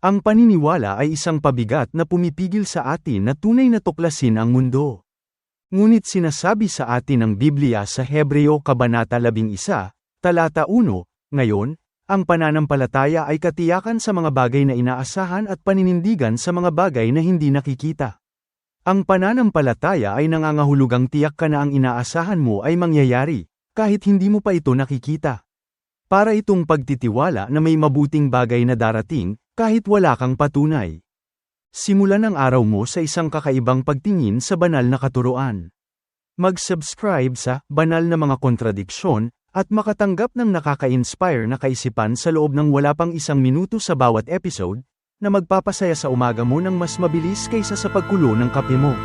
Ang paniniwala ay isang pabigat na pumipigil sa atin na tunay na tuklasin ang mundo. Ngunit sinasabi sa atin ng Biblia sa Hebreo Kabanata 11, Talata 1, ngayon, ang pananampalataya ay katiyakan sa mga bagay na inaasahan at paninindigan sa mga bagay na hindi nakikita. Ang pananampalataya ay nangangahulugang tiyak ka na ang inaasahan mo ay mangyayari, kahit hindi mo pa ito nakikita. Para itong pagtitiwala na may mabuting bagay na darating, kahit wala kang patunay. Simulan ang araw mo sa isang kakaibang pagtingin sa banal na katuroan. Mag-subscribe sa Banal na Mga Kontradiksyon at makatanggap ng nakaka-inspire na kaisipan sa loob ng wala pang isang minuto sa bawat episode na magpapasaya sa umaga mo ng mas mabilis kaysa sa pagkulo ng kape mo.